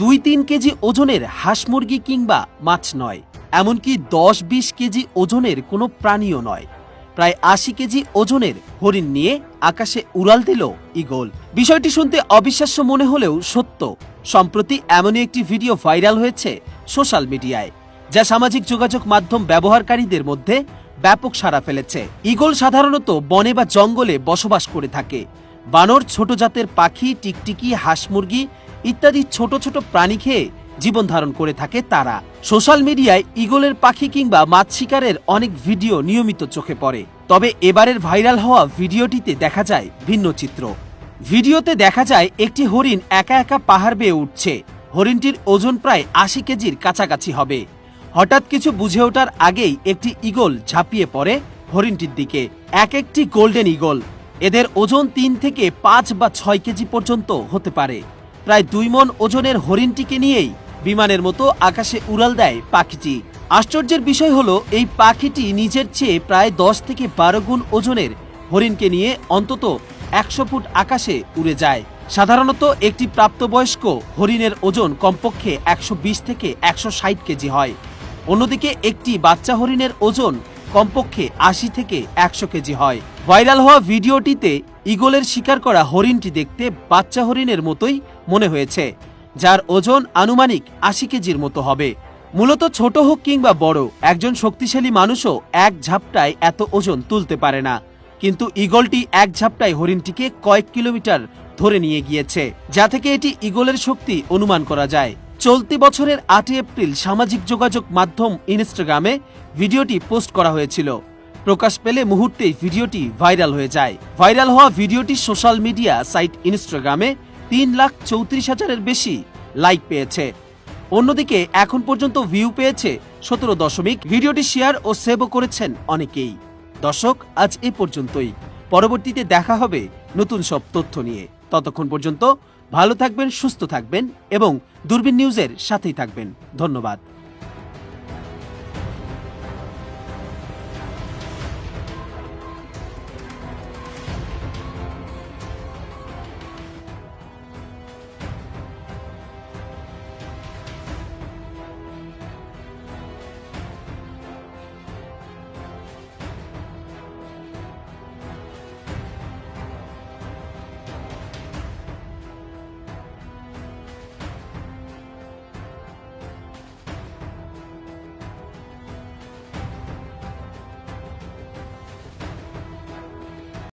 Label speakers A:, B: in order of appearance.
A: দুই তিন কেজি ওজনের হাঁস মুরগি কিংবা মাছ নয়, এমনকি দশ বিশ কেজি ওজনের কোনো প্রাণীও নয়। প্রায় আশি কেজি ওজনের হরিণ নিয়ে আকাশে উড়াল দিল ইগল বিষয়টি শুনতে অবিশ্বাস্য মনে হলেও সত্য। সম্প্রতি এমনই একটি ভিডিও ভাইরাল হয়েছে সোশ্যাল মিডিয়ায়, যা সামাজিক যোগাযোগ মাধ্যম ব্যবহারকারীদের মধ্যে ব্যাপক সাড়া ফেলেছে। ইগল সাধারণত বনে বা জঙ্গলে বসবাস করে থাকে। বানর ছোট জাতের পাখি, টিকটিকি, হাঁস মুরগি ইত্যাদি ছোট ছোট প্রাণী খেয়ে জীবন ধারণ করে থাকে তারা। সোশ্যাল মিডিয়ায় ইগলের পাখি কিংবা মাছ শিকারের অনেক ভিডিও নিয়মিত চোখে পড়ে। তবে এবারের ভাইরাল হওয়া ভিডিওটিতে দেখা যায় ভিন্ন চিত্র। ভিডিওতে দেখা যায় একটি হরিণ একা একা পাহাড় বেয়ে উঠছে। হরিণটির ওজন প্রায় আশি কেজির কাছাকাছি হবে। হঠাৎ কিছু বুঝে ওঠার আগেই একটি ইগল ঝাঁপিয়ে পড়ে হরিণটির দিকে। এক একটি গোল্ডেন ইগল এদের ওজন তিন থেকে পাঁচ বা ছয় কেজি পর্যন্ত হতে পারে। প্রায় দুই মন ওজনের হরিণটিকে নিয়েই বিমানের মতো আকাশে উড়াল দেয় পাখিটি। আশ্চর্যের বিষয় হলো, এই পাখিটি নিজের চেয়ে প্রায় দশ থেকে বারো গুণ ওজনের হরিণকে নিয়ে অন্তত একশো ফুট আকাশে উড়ে যায়। সাধারণত একটি প্রাপ্তবয়স্ক হরিণের ওজন কমপক্ষে একশো বিশ থেকে একশো ষাট কেজি হয়। অন্যদিকে একটি বাচ্চা হরিণের ওজন কমপক্ষে আশি থেকে একশো কেজি হয়। ভাইরাল হওয়া ভিডিওটিতে ইগলের শিকার করা হরিণটি দেখতে বাচ্চা হরিণের মতোই মনে হয়েছে, যার ওজন আনুমানিক আশি কেজির মতো হবে। মূলত ছোট হোক কিংবা বড়, একজন শক্তিশালী মানুষও এক ঝাপটায় এত ওজন তুলতে পারে না। কিন্তু ইগলটি এক ঝাপটায় হরিণটিকে কয়েক কিলোমিটার ধরে নিয়ে গিয়েছে, যা থেকে এটি ইগলের শক্তি অনুমান করা যায়। চলতি বছরের আটই এপ্রিল সামাজিক যোগাযোগ মাধ্যম ইনস্টাগ্রামে ভিডিওটি পোস্ট করা হয়েছিল। প্রকাশ পেলে মুহূর্তেই ভিডিওটি ভাইরাল হয়ে যায়। ভাইরাল হওয়া ভিডিওটি সোশ্যাল মিডিয়া সাইট ইনস্টাগ্রামে তিন লাখ চৌত্রিশ হাজারের বেশি লাইক পেয়েছে। অন্যদিকে এখন পর্যন্ত ভিউ পেয়েছে সতেরো দশমিক। ভিডিওটি শেয়ার ও সেভও করেছেন অনেকেই। দর্শক, আজ এ পর্যন্তই। পরবর্তীতে দেখা হবে নতুন সব তথ্য নিয়ে। ততক্ষণ পর্যন্ত ভালো থাকবেন সুস্থ থাকবেন এবং দূরবীন নিউজের সাথেই থাকবেন। ধন্যবাদ।